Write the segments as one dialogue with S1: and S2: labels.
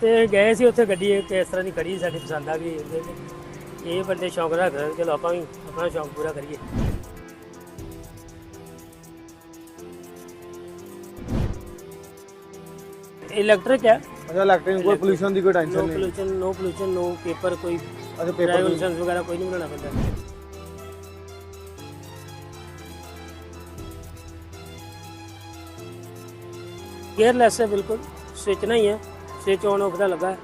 S1: ਕਿਤੇ ਗਏ ਸੀ ਉੱਥੇ ਗੱਡੀ ਇੱਕ ਇਸ ਤਰ੍ਹਾਂ ਦੀ ਖੜੀ ਸਾਡੀ ਪਸੰਦ ਆ ਗਈ। ਇਹ ਬੰਦੇ ਸ਼ੌਂਕ ਰੱਖਦੇ ਨੇ, ਚਲੋ ਆਪਾਂ ਵੀ ਆਪਣਾ ਸ਼ੌਂਕ ਪੂਰਾ ਕਰੀਏ। ਇਲੈਕਟ੍ਰਿਕ ਹੈ।
S2: ਅੱਛਾ ਇਲੈਕਟ੍ਰਿਕ ਕੋਈ ਪੋਲੂਸ਼ਨ ਦੀ ਕੋਈ
S1: ਨੋ
S2: ਟੈਨਸ਼ਨ ਨਹੀਂ।
S1: Pollution no pollution no paper ਕੋਈ
S2: ਅੱਛਾ ਪੇਪਰ
S1: ਡਰਾਈਵਿੰਗ ਲਾਇਸੈਂਸ ਵਗੈਰਾ ਕੋਈ ਨਹੀਂ ਬਣਾਉਣਾ ਪੈਂਦਾ। ਗੇਅਰਲੈਸ ਹੈ ਬਿਲਕੁਲ। ਸਵਿਚ ਨਹੀਂ ਹੈ। ਸਵਿਚ ਔਨ ਆਫ ਦਾ ਲੱਗਾ। ਹੈ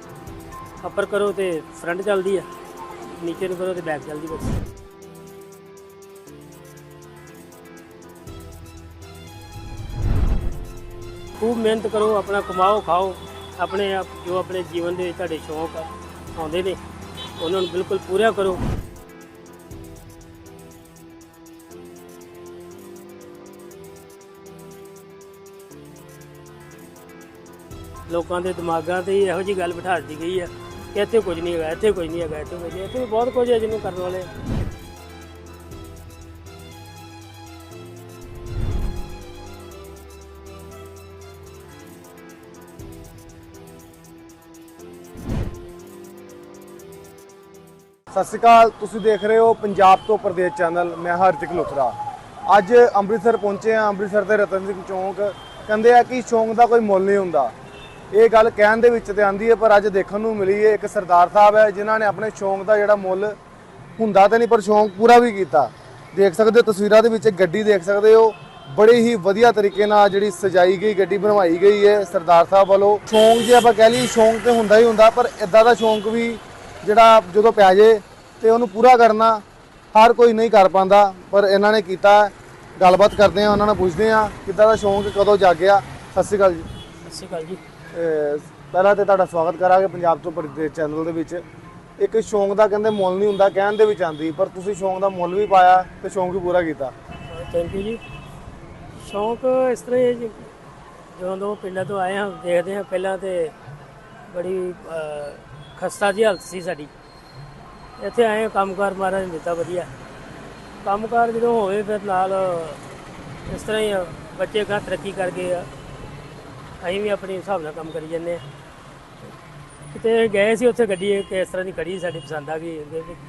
S1: ਅਪਰ ਕਰੋ ਤੇ ਫਰੰਟ ਚੱਲਦੀ ਹੈ ਨੀਚੇ ਨੂੰ ਕਰੋ ਤੇ ਬੈਕ ਚੱਲਦੀ ਬਸ। ਖੂਬ ਮਿਹਨਤ ਕਰੋ ਆਪਣਾ ਕਮਾਓ ਖਾਓ। ਆਪਣੇ ਆਪ ਜੋ ਆਪਣੇ ਜੀਵਨ ਦੇ ਤੁਹਾਡੇ ਸ਼ੌਂਕ ਆ, ਆਉਂਦੇ ਨੇ ਉਹਨਾਂ ਨੂੰ ਬਿਲਕੁਲ ਪੂਰਾ ਕਰੋ। ਲੋਕਾਂ ਦੇ ਦਿਮਾਗਾਂ ਤੇ ਇਹੋ ਜੀ ਗੱਲ ਬਿਠਾ ਦਿੱਤੀ ਗਈ ਹੈ ਕਿ ਇੱਥੇ ਕੁਝ ਨਹੀਂ ਹੈਗਾ, ਇੱਥੇ ਕੁਝ ਨਹੀਂ ਹੈਗਾ, ਇੱਥੇ ਕੁਝ ਨਹੀਂ ਇੱਥੇ ਵੀ ਬਹੁਤ ਕੁਝ ਹੈ ਜਿਹਨੂੰ ਕਰਨ ਵਾਲੇ
S2: ਸਤਿ ਸ਼੍ਰੀ ਅਕਾਲ, ਤੁਸੀਂ ਦੇਖ ਰਹੇ ਹੋ ਪੰਜਾਬ ਤੋਂ ਪ੍ਰਦੇਸ਼ ਚੈਨਲ, ਮੈਂ ਹਰਜਿਕ ਲੁਥਰਾ। ਅੱਜ ਅੰਮ੍ਰਿਤਸਰ ਪਹੁੰਚੇ ਆ ਅੰਮ੍ਰਿਤਸਰ ਦੇ ਰਤਨ ਸਿੰਘ ਚੌਂਕ। ਕਹਿੰਦੇ ਆ ਕਿ ਸ਼ੌਂਕ ਦਾ ਕੋਈ ਮੁੱਲ ਨਹੀਂ ਹੁੰਦਾ। ਇਹ ਗੱਲ ਕਹਿਣ ਦੇ ਵਿੱਚ ਤੇ ਆਂਦੀ ਹੈ, ਪਰ ਅੱਜ ਦੇਖਣ ਨੂੰ ਮਿਲੀ ਹੈ, ਇੱਕ ਸਰਦਾਰ ਸਾਹਿਬ ਹੈ, ਜਿਨ੍ਹਾਂ ਨੇ ਆਪਣੇ ਸ਼ੌਂਕ ਦਾ ਜਿਹੜਾ ਮੁੱਲ ਹੁੰਦਾ ਤਾਂ ਨਹੀਂ, ਪਰ ਸ਼ੌਂਕ ਪੂਰਾ ਵੀ ਕੀਤਾ। ਦੇਖ ਸਕਦੇ ਹੋ, ਤਸਵੀਰਾਂ ਦੇ ਵਿੱਚ ਗੱਡੀ ਦੇਖ ਸਕਦੇ ਹੋ। ਬੜੇ ਹੀ ਵਧੀਆ ਤਰੀਕੇ ਨਾਲ ਜਿਹੜੀ ਸਜਾਈ ਗਈ ਗੱਡੀ, ਬਣਵਾਈ ਗਈ ਹੈ ਸਰਦਾਰ ਸਾਹਿਬ ਵੱਲੋਂ। ਸ਼ੌਂਕ ਜੇ ਆਪਾਂ ਕਹਿ ਲਈਏ, ਸ਼ੌਂਕ ਤੇ ਹੁੰਦਾ ਹੀ ਹੁੰਦਾ, ਪਰ ਇਦਾਂ ਦਾ ਸ਼ੌਂਕ ਵੀ ਜਿਹੜਾ ਜਦੋਂ ਪੈ ਜੇ ਤੇ ਉਹਨੂੰ ਪੂਰਾ ਕਰਨਾ ਹਰ ਕੋਈ ਨਹੀਂ ਕਰ ਪਾਉਂਦਾ। ਪਰ ਇਹਨਾਂ ਨੇ ਕੀਤਾ ਗੱਲਬਾਤ ਕਰਦੇ ਆ ਉਹਨਾਂ ਨਾਲ ਪੁੱਛਦੇ ਆ ਕਿੱਦਾਂ ਦਾ ਸ਼ੌਂਕ, ਕਦੋਂ ਜਾਗਿਆ? ਸਤਿ ਸ਼੍ਰੀ ਅਕਾਲ ਜੀ।
S1: ਸਤਿ ਸ਼੍ਰੀ ਅਕਾਲ ਜੀ।
S2: ਪਹਿਲਾਂ ਤੇ ਤੁਹਾਡਾ ਸਵਾਗਤ ਕਰਾਂਗੇ ਪੰਜਾਬ ਤੋਂ ਪ੍ਰਦੇਸ਼ ਚੈਨਲ ਦੇ ਵਿੱਚ। ਇੱਕ ਸ਼ੌਂਕ ਦਾ ਕਹਿੰਦੇ ਮੁੱਲ ਨਹੀਂ ਹੁੰਦਾ ਕਹਿਣ ਦੇ ਵਿੱਚ ਆਂਦੀ ਪਰ ਤੁਸੀਂ ਸ਼ੌਂਕ ਦਾ ਮੁੱਲ ਵੀ ਪਾਇਆ ਤੇ ਸ਼ੌਂਕ ਵੀ ਪੂਰਾ ਕੀਤਾ।
S1: ਥੈਂਕ ਯੂ ਜੀ। ਸ਼ੌਂਕ ਇਸ ਤਰ੍ਹਾਂ ਹੀ ਹੈ ਜੀ। ਜਦੋਂ ਪਿੰਡਾਂ ਤੋਂ ਆਏ ਹਾਂ ਦੇਖਦੇ ਹਾਂ ਪਹਿਲਾਂ ਤੇ ਬੜੀ ਖਸਤਾ ਜਿਹੀ ਹਾਲਤ ਸੀ ਸਾਡੀ। ਇੱਥੇ ਆਏ ਹਾਂ, ਕੰਮਕਾਰ ਮਹਾਰਾਜ ਨੇ ਦਿੱਤਾ ਵਧੀਆ। ਕੰਮਕਾਰ ਜਦੋਂ ਹੋਵੇ ਫਿਰ ਨਾਲ ਇਸ ਤਰ੍ਹਾਂ ਹੀ ਬੱਚੇ ਕਾ ਤਰੱਕੀ ਕਰ ਗਏ ਆ। ਅਸੀਂ ਵੀ ਆਪਣੇ ਹਿਸਾਬ ਨਾਲ ਕੰਮ ਕਰੀ ਜਾਂਦੇ ਹਾਂ। ਕਿਤੇ ਗਏ ਸੀ ਉੱਥੇ ਗੱਡੀ ਇੱਕ ਇਸ ਤਰ੍ਹਾਂ ਦੀ ਖੜੀ ਸਾਡੀ ਪਸੰਦ ਆ ਗਈ। ਉਹਦੇ ਵਿੱਚ।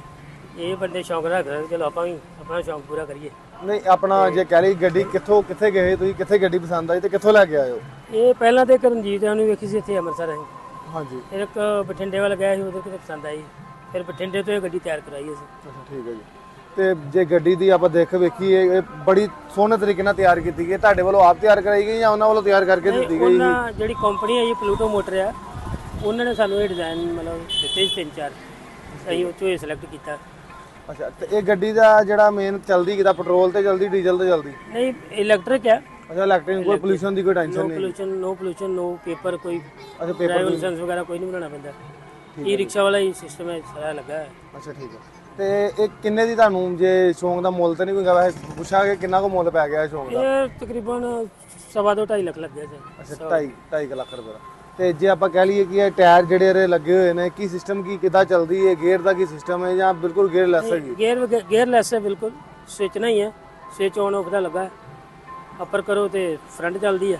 S1: ਇਹ ਬੰਦੇ ਸ਼ੌਂਕ ਰੱਖਦੇ ਨੇ, ਚਲੋ ਆਪਾਂ ਵੀ ਆਪਣਾ ਸ਼ੌਂਕ ਪੂਰਾ ਕਰੀਏ।
S2: ਨਹੀਂ ਆਪਣਾ ਜੇ ਕਹਿ ਲਈ ਗੱਡੀ ਕਿੱਥੋਂ ਕਿੱਥੇ ਗਏ ਤੁਸੀਂ ਕਿੱਥੇ ਗੱਡੀ ਪਸੰਦ ਆਈ ਤੇ ਕਿੱਥੋਂ ਲੈ ਕੇ ਆਏ ਹੋ?
S1: ਇਹ ਪਹਿਲਾਂ ਤੇ ਇੱਕ ਰਣਜੀਤ ਨੂੰ ਵੇਖੀ ਸੀ ਇੱਥੇ ਅੰਮ੍ਰਿਤਸਰ ਅਸੀਂ।
S2: ਹਾਂਜੀ।
S1: ਫਿਰ ਇੱਕ ਬਠਿੰਡੇ ਵੱਲ ਗਿਆ ਸੀ ਉਹਦੇ ਕਿਤੇ ਪਸੰਦ ਆਈ। ਫਿਰ ਬਠਿੰਡੇ ਤੋਂ ਇਹ ਗੱਡੀ ਤਿਆਰ ਕਰਾਈ ਅਸੀਂ।
S2: ਅੱਛਾ ਠੀਕ ਹੈ ਜੀ। ਤੇ ਜੇ ਗੱਡੀ ਦੀ ਆਪਾਂ ਦੇਖ ਵੇਖੀਏ ਇਹ ਬੜੀ ਸੋਹਣੇ ਤਰੀਕੇ ਨਾਲ ਤਿਆਰ ਕੀਤੀ ਗਈ ਤੁਹਾਡੇ ਵੱਲੋਂ ਆਪ ਤਿਆਰ ਕਰਾਈ ਗਈ ਜਾਂ ਉਹਨਾਂ ਵੱਲੋਂ ਤਿਆਰ ਕਰਕੇ ਦਿੱਤੀ ਗਈ
S1: ਉਹਨਾਂ ਜਿਹੜੀ ਕੰਪਨੀ ਹੈ ਜੀ ਪਲੂਟੋ ਮੋਟਰ ਆ ਉਹਨਾਂ ਨੇ ਸਾਨੂੰ ਇਹ ਡਿਜ਼ਾਈਨ ਮਤਲਬ ਦਿੱਤੇ ਸੀ ਤਿੰਨ ਚਾਰ। ਅਸੀਂ ਉਹ ਚੋਂ ਸਿਲੈਕਟ ਕੀਤਾ।
S2: ਅੱਛਾ ਤੇ ਇਹ ਗੱਡੀ ਦਾ ਜਿਹੜਾ ਮੇਨ ਚੱਲਦੀ ਕਿਦਾ? ਪੈਟਰੋਲ ਤੇ ਚੱਲਦੀ ਡੀਜ਼ਲ ਤੇ ਚੱਲਦੀ?
S1: ਨਹੀਂ ਇਲੈਕਟ੍ਰਿਕ ਹੈ
S2: ਅੱਛਾ ਇਲੈਕਟ੍ਰਿਕ ਕੋਈ ਪੋਲੂਸ਼ਨ ਦੀ ਕੋਈ ਟੈਨਸ਼ਨ
S1: ਨੋ
S2: ਨਹੀਂ।
S1: Pollution no pollution no paper ਕੋਈ
S2: ਅੱਛਾ ਪੇਪਰ
S1: ਡਰਾਈਵਿੰਗ ਲਾਇਸੈਂਸ ਵਗੈਰਾ ਕੋਈ ਨਹੀਂ ਬਣਾਉਣਾ ਪੈਂਦਾ। ਇਹ ਰਿਕਸ਼ਾ ਵਾਲਾ ਹੀ ਸਿਸਟਮ ਹੈ ਸਾਰਾ ਲੱਗਾ ਹੈ
S2: ਅੱਛਾ ਠੀਕ ਹੈ। ਤੇ ਇਹ ਕਿੰਨੇ ਦੀ ਤੁਹਾਨੂੰ ਜੇ ਸ਼ੌਂਕ ਦਾ ਮੁੱਲ ਤੇ ਨਹੀਂ ਕੋਈ ਵੈਸੇ ਪੁੱਛਾਂਗੇ ਕਿੰਨਾ ਕੁ ਮੁੱਲ ਪੈ ਗਿਆ ਇਹ ਸ਼ੌਂਕ ਦਾ?
S1: ਇਹ ਤਕਰੀਬਨ ਸਵਾ ਦੋ ਢਾਈ ਲੱਖ ਲੱਗਿਆ
S2: ਅੱਛਾ 2.5 2.5 ਲੱਖ ਰੁਪਏ ਦਾ। ਤੇ ਜੇ ਆਪਾਂ ਕਹਿ ਲਈਏ ਕਿ ਇਹ ਟਾਇਰ ਜਿਹੜੇ ਇਹਦੇ ਲੱਗੇ ਹੋਏ ਨੇ ਕੀ ਸਿਸਟਮ ਕੀ ਕਿੱਦਾਂ ਚੱਲਦੀ ਹੈ? ਗੇਅਰ ਦਾ ਕੀ ਸਿਸਟਮ ਹੈ ਜਾਂ ਬਿਲਕੁਲ ਗੇਅਰ ਲੈਸ ਹੈਗੀ
S1: ਗੇਅਰ ਗੇਅਰ ਲੈਸ ਹੈ ਬਿਲਕੁਲ। ਸਵਿਚ ਨਹੀਂ ਹੈ। ਸਵਿਚ ਔਨ ਆਫ ਦਾ ਲੱਗਾ ਹੈ। ਅਪਰ ਕਰੋ ਤੇ ਫਰੰਟ ਚੱਲਦੀ ਹੈ।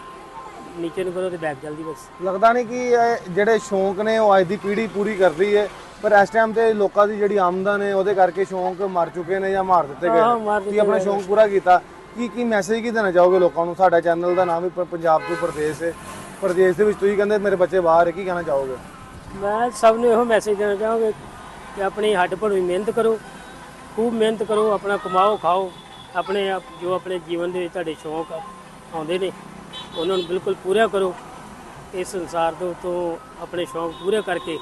S1: ਨੀਚੇ ਨੂੰ ਕਰੋ ਤੇ ਬੈਕ ਚੱਲਦੀ ਬਸ।
S2: ਲੱਗਦਾ ਨਹੀਂ ਕਿ ਇਹ ਜਿਹੜੇ ਸ਼ੌਂਕ ਨੇ ਉਹ ਅੱਜ ਦੀ ਪੀੜ੍ਹੀ ਪੂਰੀ ਕਰ ਰਹੀ ਹੈ। ਪਰ ਇਸ ਟਾਈਮ ਤੇ ਲੋਕਾਂ ਦੀ ਜਿਹੜੀ ਆਮਦਨ ਹੈ ਉਹਦੇ ਕਰਕੇ ਸ਼ੌਂਕ ਮਰ ਚੁੱਕੇ ਨੇ ਜਾਂ ਮਾਰ ਦਿੱਤੇ ਗਏ
S1: ਹਾਂ,
S2: ਨੇ। ਕੀ ਆਪਣਾ ਸ਼ੌਂਕ ਪੂਰਾ ਕੀਤਾ? ਕੀ ਕੀ ਮੈਸੇਜ ਕੀ ਦੇਣਾ ਚਾਹੋਗੇ ਲੋਕਾਂ ਨੂੰ? ਸਾਡਾ ਚੈਨਲ ਦਾ ਨਾਮ ਵੀ ਪ- ਪੰਜਾਬ ਤੋਂ ਪ੍ਰਦੇਸ਼ ਹੈ। ਪ੍ਰਦੇਸ਼ ਦੇ ਵਿੱਚ ਤੁਸੀਂ ਕਹਿੰਦੇ ਮੇਰੇ ਬੱਚੇ ਬਾਹਰ ਹੈ ਕੀ ਕਹਿਣਾ ਚਾਹੋਗੇ?
S1: ਮੈਂ ਸਭ ਨੂੰ ਇਹੋ ਮੈਸੇਜ ਦੇਣਾ ਚਾਹਾਂਗਾ ਕਿ ਆਪਣੀ ਹੱਡ ਭੜਵੀਂ ਮਿਹਨਤ ਕਰੋ। ਖੂਬ ਮਿਹਨਤ ਕਰੋ ਆਪਣਾ ਕਮਾਓ ਖਾਓ। ਆਪਣੇ ਆਪ ਜੋ ਆਪਣੇ ਜੀਵਨ ਦੇ ਵਿੱਚ ਤੁਹਾਡੇ ਸ਼ੌਂਕ ਆਉਂਦੇ ਨੇ ਉਹਨਾਂ ਨੂੰ ਬਿਲਕੁਲ ਪੂਰਾ ਕਰੋ। ਇਸ ਸੰਸਾਰ ਤੋਂ ਤੋਂ ਆਪਣੇ ਸ਼ੌਂਕ ਪੂਰੇ ਕਰਕੇ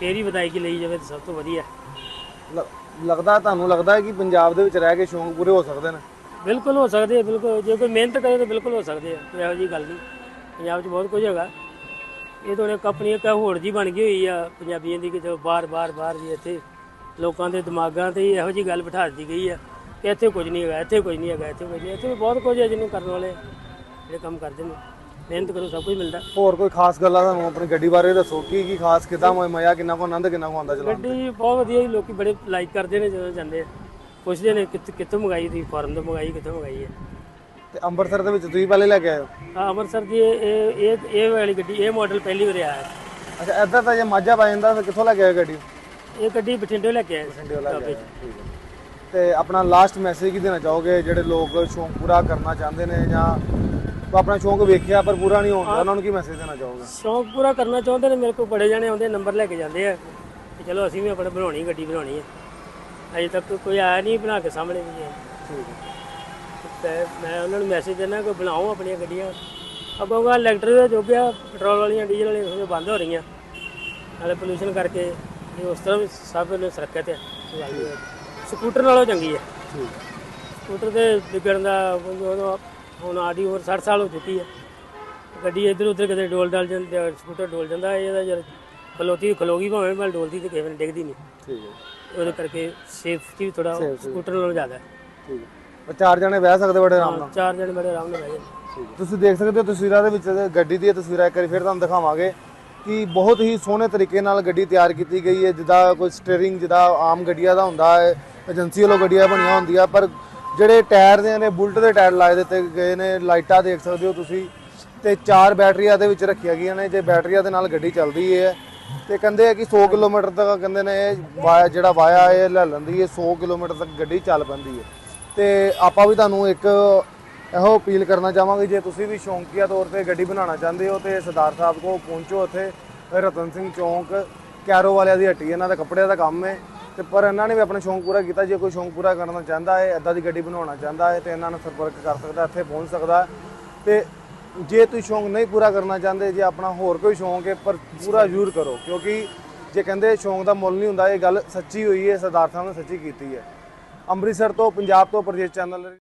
S1: ਫੇਰ ਹੀ ਵਿਦਾਇਗੀ ਲਈ ਜਾਵੇ ਤਾਂ ਸਭ ਤੋਂ ਵਧੀਆ।
S2: ਲ- ਲੱਗਦਾ ਤੁਹਾਨੂੰ ਲੱਗਦਾ ਹੈ ਕਿ ਪੰਜਾਬ ਦੇ ਵਿੱਚ ਰਹਿ ਕੇ ਸ਼ੌਂਕ ਪੂਰੇ ਹੋ ਸਕਦੇ ਨੇ?
S1: ਬਿਲਕੁਲ ਹੋ ਸਕਦੇ ਆ ਬਿਲਕੁਲ। ਜੇ ਕੋਈ ਮਿਹਨਤ ਕਰੇ ਤਾਂ ਬਿਲਕੁਲ ਹੋ ਸਕਦੇ ਆ ਕੋਈ ਇਹੋ ਜੀ ਗੱਲ ਨਹੀਂ। ਪੰਜਾਬ 'ਚ ਬਹੁਤ ਕੁਝ ਹੈਗਾ। ਇਹ ਤਾਂ ਹੁਣ ਇੱਕ ਆਪਣੀ ਇੱਕ ਹੋੜ ਜੀ ਬਣ ਗਈ ਹੋਈ ਆ ਪੰਜਾਬੀਆਂ ਦੀ ਕਿ ਜੋ ਬਾਰ ਬਾਰ ਬਾਰ ਵੀ ਇੱਥੇ ਲੋਕਾਂ ਦੇ ਦਿਮਾਗਾਂ ਤੇ ਇਹੋ ਜੀ ਗੱਲ ਬਿਠਾ ਦਿੱਤੀ ਗਈ ਆ ਕਿ ਇੱਥੇ ਕੁਝ ਨਹੀਂ ਹੈਗਾ ਇੱਥੇ ਕੁਝ ਨਹੀਂ ਹੈਗਾ ਇੱਥੇ ਕੁਝ ਨਹੀਂ। ਇੱਥੇ ਵੀ ਬਹੁਤ ਕੁਝ ਹੈ ਜਿਹਨੂੰ ਕਰਨ ਵਾਲੇ ਜਿਹੜੇ ਕੰਮ ਕਰਦੇ ਨੇ। ਮਿਹਨਤ ਕਰੋ ਸਭ ਕੁਝ ਮਿਲਦਾ।
S2: ਹੋਰ ਕੋਈ ਖਾਸ ਗੱਲਾਂ ਤੁਹਾਨੂੰ ਆਪਣੀ ਗੱਡੀ ਬਾਰੇ ਦੱਸੋ? ਕੀ ਕੀ ਖਾਸ ਕਿਦਾਂ ਮਜ਼ਾ ਕਿੰਨਾ ਕੋ ਆਨੰਦ ਕਿੰਨਾ ਕੋ ਆਉਂਦਾ ਚਲਾਉਣ
S1: ਗੱਡੀ ਬਹੁਤ ਵਧੀਆ ਜੀ ਲੋਕੀ ਬੜੇ ਲਾਈਕ ਕਰਦੇ ਨੇ ਜਦੋਂ ਜਾਂਦੇ ਆ। ਪੁੱਛਦੇ ਨੇ ਕਿੱਥੋਂ ਕਿੱਥੋਂ ਮੰਗਾਈ ਤੁਸੀਂ ਫੋਰਨ ਤੋਂ ਮੰਗਾਈ ਕਿੱਥੋਂ ਮੰਗਾਈ ਹੈ।
S2: ਤੇ ਅੰਮ੍ਰਿਤਸਰ ਦੇ ਵਿੱਚ ਤੁਸੀਂ ਪਹਿਲੇ ਲੈ ਕੇ ਆਏ ਹੋ?
S1: ਹਾਂ ਅੰਮ੍ਰਿਤਸਰ ਦੀ ਇਹ ਇਹ ਇਹ- ਇਹ ਵਾਲੀ ਗੱਡੀ ਇਹ ਮਾਡਲ ਪਹਿਲੀ ਵਾਰ ਆਇਆ। ਹੈ।
S2: ਅੱਛਾ ਇੱਧਰ ਤਾਂ ਜੇ ਮਾਝਾ ਪਾ ਜਾਂਦਾ ਫਿਰ ਕਿੱਥੋਂ ਲੈ ਕੇ ਆਏ ਗੱਡੀ?
S1: ਇਹ ਗੱਡੀ ਬਠਿੰਡੇ ਲੈ ਕੇ ਆਏ
S2: ਬਠਿੰਡੇ ਲੈ ਕੇ ਆਏ
S1: 'ਚ।
S2: ਠੀਕ ਹੈ। ਤੇ ਆਪਣਾ ਲਾਸਟ ਮੈਸੇਜ ਕੀ ਦੇਣਾ ਚਾਹੋਗੇ? ਜਿਹੜੇ ਲੋਕ ਸ਼ੌਂਕ ਪੂਰਾ ਕਰਨਾ ਚਾਹੁੰਦੇ ਨੇ ਜਾਂ ਆਪਣਾ ਸ਼ੌਂਕ ਵੇਖਿਆ ਪਰ ਪੂਰਾ ਨਹੀਂ ਹੁੰਦਾ ਉਹਨਾਂ ਨੂੰ ਕੀ ਮੈਸੇਜ ਦੇਣਾ ਚਾਹੋਗੇ?
S1: ਸ਼ੌਂਕ ਪੂਰਾ ਕਰਨਾ ਚਾਹੁੰਦੇ ਨੇ ਮੇਰੇ ਕੋਲ ਬੜੇ ਜਣੇ ਆਉਂਦੇ ਨੰਬਰ ਲੈ ਕੇ ਜਾਂਦੇ ਆ। ਕਿ ਚਲੋ ਅਸੀਂ ਵੀ ਆਪਣੇ ਬਣਾਉਣੀ ਗੱਡੀ ਬਣਾਉਣੀ ਹੈ ਅਜੇ ਤੱਕ ਕੋਈ ਆਇਆ ਨਹੀਂ ਬਣਾ ਕੇ ਸਾਹਮਣੇ ਵੀ। ਹੈ
S2: ਠੀਕ ਹੈ।
S1: ਤੇ ਮੈਂ ਉਹਨਾਂ ਨੂੰ ਮੈਸੇਜ ਦਿੰਦਾ ਕਿ ਬਣਾਓ ਆਪਣੀਆਂ ਗੱਡੀਆਂ। ਅੱਗੋਂ ਗਾ ਇਲੈਕਟ੍ਰਿਕ ਦਾ ਜੋ ਗਿਆ ਪੈਟਰੋਲ ਵਾਲੀਆਂ ਡੀਜ਼ਲ ਵਾਲੀਆਂ ਉਹ ਬੰਦ ਹੋ ਰਹੀਆਂ। ਨਾਲੇ ਪੋਲੂਸ਼ਨ ਕਰਕੇ ਇਹ ਉਸ ਤਰ੍ਹਾਂ ਵੀ ਸਭ ਨੂੰ ਸੁਰੱਖਿਅਤ ਹੈ। ਸਕੂਟਰ ਨਾਲੋਂ ਚੰਗੀ ਹੈ ਸਕੂਟਰ ਤੇ ਵਿਗੜਨ ਦਾ ਉਦੋਂ ਹੁਣ ਆਦੀ ਹੋਰ 60 ਸਾਲ ਹੋ ਚੁੱਕੀ ਹੈ ਗੱਡੀ ਇੱਧਰ ਉੱਧਰ ਕਿਤੇ ਡੋਲ ਡਲ ਜਾਂਦਾ ਸਕੂਟਰ ਡੋਲ ਜਾਂਦਾ ਇਹਦਾ ਜਦ ਖਲੋਤੀ ਖਲੋਗੀ ਭਾਵੇਂ ਮੈਂ ਡੋਲਦੀ ਤੇ ਕਿਸੇ ਵੇਲੇ ਡਿੱਗਦੀ ਨਹੀਂ।
S2: ਠੀਕ ਹੈ।
S1: ਉਹਦੇ ਕਰਕੇ ਸੇਫਟੀ ਵੀ ਥੋੜਾ ਸਕੂਟਰ ਨਾਲੋਂ ਜ਼ਿਆਦਾ ਹੈ।
S2: ਠੀਕ ਹੈ। ਉਹ ਚਾਰ ਜਣੇ ਬਹਿ ਸਕਦੇ ਬੜੇ ਆਰਾਮ ਨਾਲ।
S1: ਚਾਰ ਜਣੇ ਬੜੇ ਆਰਾਮ ਨਾਲ ਬਹਿ ਜਾਂਦੇ।
S2: ਤੁਸੀਂ ਦੇਖ ਸਕਦੇ ਹੋ ਤਸਵੀਰਾਂ ਦੇ ਵਿੱਚ ਗੱਡੀ ਦੀਆਂ ਤਸਵੀਰਾਂ ਇੱਕ ਵਾਰੀ ਫਿਰ ਤੁਹਾਨੂੰ ਦਿਖਾਵਾਂਗੇ ਕਿ ਬਹੁਤ ਹੀ ਸੋਹਣੇ ਤਰੀਕੇ ਨਾਲ ਗੱਡੀ ਤਿਆਰ ਕੀਤੀ ਗਈ ਹੈ। ਜਿੱਦਾਂ ਕੋਈ ਸਟੀਅਰਿੰਗ ਜਿੱਦਾਂ ਆਮ ਗੱਡੀਆਂ ਦਾ ਹੁੰਦਾ ਹੈ ਏਜੰਸੀ ਵੱਲੋਂ ਗੱਡੀਆਂ ਬਣੀਆਂ ਹੁੰਦੀਆਂ ਪਰ ਜਿਹੜੇ ਟਾਇਰ ਦੇ ਨੇ, ਬੁਲਟ ਦੇ ਟਾਇਰ ਲਾਏ ਦਿੱਤੇ ਗਏ ਨੇ, ਲਾਈਟਾਂ ਦੇਖ ਸਕਦੇ ਹੋ ਤੁਸੀਂ। ਤੇ ਚਾਰ ਬੈਟਰੀਆਂ ਦੇ ਵਿੱਚ ਰੱਖੀਆਂ ਗਈਆਂ ਨੇ, ਜੇ ਬੈਟਰੀਆਂ ਦੇ ਨਾਲ ਗੱਡੀ ਚੱਲਦੀ ਹੈ ਤੇ ਕਹਿੰਦੇ ਆ ਕਿ 100 ਕਿਲੋਮੀਟਰ ਤੱਕ ਕਹਿੰਦੇ ਨੇ, ਵਾਇਆ, ਜਿਹੜਾ ਵਾਇਆ ਇਹ ਲੈ ਲੈਂਦੀ ਹੈ 100 ਕਿਲੋਮੀਟਰ ਤੱਕ ਗੱਡੀ ਚੱਲ ਪੈਂਦੀ ਹੈ ਤੇ ਆਪਾਂ ਵੀ ਤੁਹਾਨੂੰ ਇੱਕ ਇਹੋ ਅਪੀਲ ਕਰਨਾ ਚਾਹਾਂਗੇ, ਜੇ ਤੁਸੀਂ ਵੀ ਸ਼ੌਂਕੀਆ ਤੌਰ ਤੇ ਗੱਡੀ ਬਣਾਉਣਾ ਚਾਹੁੰਦੇ ਹੋ, ਤੇ ਸਰਦਾਰ ਸਾਹਿਬ ਕੋਲ ਪਹੁੰਚੋ ਉੱਥੇ। ਰਤਨ ਸਿੰਘ ਚੌਂਕ, ਕੈਰੋ ਵਾਲਿਆਂ ਦੀ ਹੱਟੀ, ਇਹਨਾਂ ਦਾ ਕੱਪੜਿਆਂ ਦਾ ਕੰਮ ਹੈ ਤੇ ਪਰ ਇਹਨਾਂ ਨੇ ਵੀ ਆਪਣਾ ਸ਼ੌਂਕ ਪੂਰਾ ਕੀਤਾ। ਜੇ ਕੋਈ ਸ਼ੌਂਕ ਪੂਰਾ ਕਰਨਾ ਚਾਹੁੰਦਾ ਹੈ ਐਦਾਂ ਦੀ ਗੱਡੀ ਬਣਾਉਣਾ ਚਾਹੁੰਦਾ ਹੈ ਤੇ ਇਹਨਾਂ ਨਾਲ ਸੰਪਰਕ ਕਰ ਸਕਦਾ, ਇੱਥੇ ਪਹੁੰਚ ਸਕਦਾ। ਹੈ। ਤੇ ਜੇ ਤੁਸੀਂ ਸ਼ੌਂਕ ਨਹੀਂ ਪੂਰਾ ਕਰਨਾ ਚਾਹੁੰਦੇ, ਜੇ ਆਪਣਾ ਹੋਰ ਕੋਈ ਸ਼ੌਂਕ ਹੈ, ਪਰ ਪੂਰਾ ਜ਼ਰੂਰ ਕਰੋ। ਕਿਉਂਕਿ ਜੇ ਕਹਿੰਦੇ ਸ਼ੌਂਕ ਦਾ ਮੁੱਲ ਨਹੀਂ ਹੁੰਦਾ, ਇਹ ਗੱਲ ਸੱਚੀ ਹੋਈ ਹੈ, ਸਰਦਾਰ ਸਾਹਿਬ ਨੇ ਸੱਚੀ ਕੀਤੀ ਹੈ। ਅੰਮ੍ਰਿਤਸਰ ਤੋਂ ਪੰਜਾਬ ਤੋਂ ਪ੍ਰਦੇਸ਼ ਚੈਨਲ